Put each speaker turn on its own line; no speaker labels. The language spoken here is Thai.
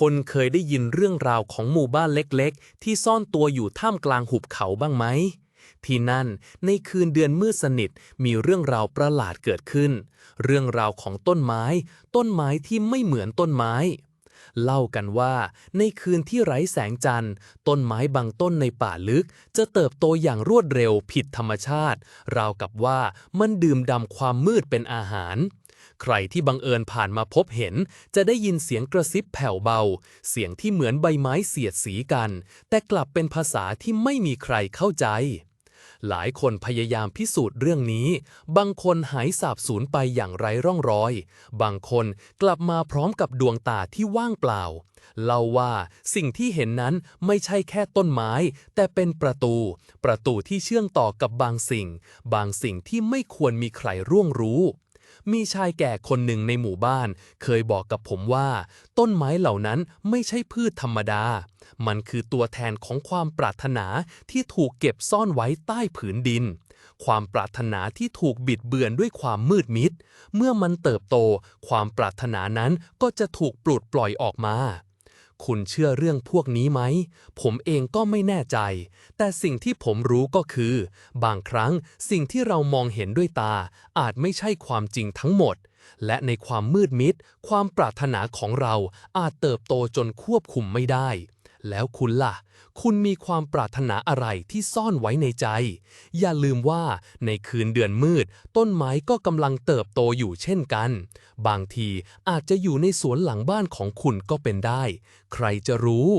คนเคยได้ยินเรื่องราวของหมู่บ้านเล็กๆ ที่ซ่อนตัวอยู่ท่ามกลางหุบเขาบ้างไหม ที่นั่นในคืนเดือนมืดสนิทมีเรื่องราวประหลาดเกิดขึ้น เรื่องราวของต้นไม้ ต้นไม้ที่ไม่เหมือนต้นไม้ เล่ากันว่า ในคืนที่ไร้แสงจันทร์ ต้นไม้บางต้นในป่าลึก จะเติบโตอย่างรวดเร็วผิดธรรมชาติ ราวกับว่ามันดื่มดำความมืดเป็นอาหาร ใครที่บังเอิญผ่านมาพบเห็น จะได้ยินเสียงกระซิบแผ่วเบา เสียงที่เหมือนใบไม้เสียดสีกัน แต่กลับเป็นภาษาที่ไม่มีใครเข้าใจ หลายคนพยายามพิสูจน์เรื่องนี้ บางคนหายสาบสูญไปอย่างไร้ร่องรอย บางคนกลับมาพร้อมกับดวงตาที่ว่างเปล่า เล่าว่าสิ่งที่เห็นนั้นไม่ใช่แค่ต้นไม้ แต่เป็นประตู ประตูที่เชื่อมต่อกับบางสิ่ง บางสิ่งที่ไม่ควรมีใครร่วงรู้ มีชายแก่คนหนึ่งในหมู่บ้าน เคยบอกกับผมว่า ต้นไม้เหล่านั้นไม่ใช่พืชธรรมดา มันคือตัวแทนของความปรารถนาที่ถูกเก็บซ่อนไว้ใต้ผืนดิน ความปรารถนาที่ถูกบิดเบือนด้วยความมืดมิด เมื่อมันเติบโต ความปรารถนานั้นก็จะถูกปลุดปล่อยออกมา คุณเชื่อเรื่องพวกนี้ไหม ผมเองก็ไม่แน่ใจ แต่สิ่งที่ผมรู้ก็คือ บางครั้งสิ่งที่เรามองเห็นด้วยตา อาจไม่ใช่ความจริงทั้งหมด และในความมืดมิด ความปรารถนาของเราอาจเติบโตจนควบคุมไม่ได้ แล้วคุณล่ะ คุณมีความปรารถนาอะไรที่ซ่อนไว้ในใจ อย่าลืมว่าในคืนเดือนมืด ต้นไม้ก็กำลังเติบโตอยู่เช่นกัน บางทีอาจจะอยู่ในสวนหลังบ้านของคุณก็เป็นได้ ใครจะรู้